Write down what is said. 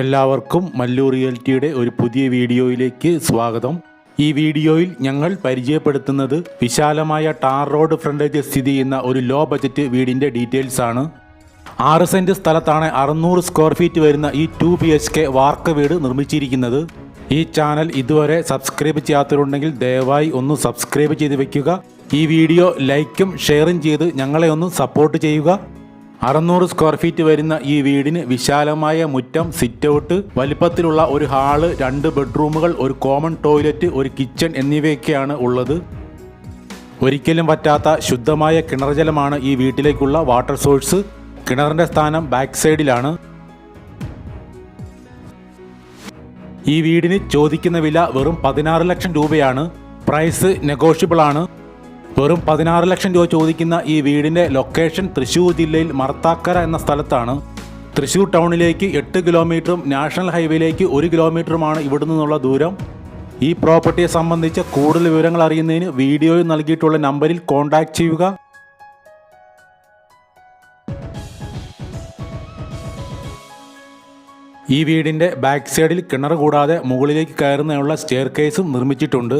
എല്ലാവർക്കും മല്ലു റിയൽറ്റിയുടെ ഒരു പുതിയ വീഡിയോയിലേക്ക് സ്വാഗതം. ഈ വീഡിയോയിൽ ഞങ്ങൾ പരിചയപ്പെടുത്തുന്നത് വിശാലമായ ടാർ റോഡ് ഫ്രണ്ടേജ് സ്ഥിതി ചെയ്യുന്ന ഒരു ലോ ബജറ്റ് വീടിന്റെ ഡീറ്റെയിൽസ് ആണ്. ആറ് സെന്റ് സ്ഥലത്താണ് അറുന്നൂറ് സ്ക്വയർ ഫീറ്റ് വരുന്ന ഈ ടു ബി എച്ച് കെ വാർക്ക വീട് നിർമ്മിച്ചിരിക്കുന്നത്. ഈ ചാനൽ ഇതുവരെ സബ്സ്ക്രൈബ് ചെയ്യാത്തവരുണ്ടെങ്കിൽ ദയവായി ഒന്ന് സബ്സ്ക്രൈബ് ചെയ്ത് വയ്ക്കുക ഈ വീഡിയോ ലൈക്കും ഷെയറും ചെയ്ത് ഞങ്ങളെ ഒന്ന് സപ്പോർട്ട് ചെയ്യുക. അറുന്നൂറ് സ്ക്വയർ ഫീറ്റ് വരുന്ന ഈ വീടിന് വിശാലമായ മുറ്റം സിറ്റ് ഔട്ട് വലിപ്പത്തിലുള്ള ഒരു ഹാൾ രണ്ട് ബെഡ്റൂമുകൾ ഒരു കോമൺ ടോയ്ലറ്റ് ഒരു കിച്ചൺ എന്നിവയൊക്കെയാണ് ഉള്ളത്. ഒരിക്കലും പറ്റാത്ത ശുദ്ധമായ കിണർജലമാണ് ഈ വീട്ടിലേക്കുള്ള വാട്ടർ സോഴ്സ് കിണറിന്റെ സ്ഥാനം ബാക്ക് സൈഡിലാണ് ഈ വീടിന് ചോദിക്കുന്ന വില വെറും പതിനാറ് ലക്ഷം രൂപയാണ്. പ്രൈസ് നെഗോഷ്യബിൾ ആണ്. വെറും പതിനാറ് ലക്ഷം രൂപ ചോദിക്കുന്ന ഈ വീടിന്റെ ലൊക്കേഷൻ തൃശ്ശൂർ ജില്ലയിൽ മർത്താക്കര എന്ന സ്ഥലത്താണ്. തൃശ്ശൂർ ടൗണിലേക്ക് എട്ട് കിലോമീറ്ററും നാഷണൽ ഹൈവേയിലേക്ക് ഒരു കിലോമീറ്ററുമാണ് ഇവിടെ നിന്നുള്ള ദൂരം. ഈ പ്രോപ്പർട്ടിയെ സംബന്ധിച്ച കൂടുതൽ വിവരങ്ങൾ അറിയുന്നതിന് വീഡിയോയിൽ നൽകിയിട്ടുള്ള നമ്പറിൽ കോൺടാക്റ്റ് ചെയ്യുക. ഈ വീടിന്റെ ബാക്ക് സൈഡിൽ കിണർ കൂടാതെ മുകളിലേക്ക് കയറുന്നതിനുള്ള സ്റ്റെയർ കേസും നിർമ്മിച്ചിട്ടുണ്ട്.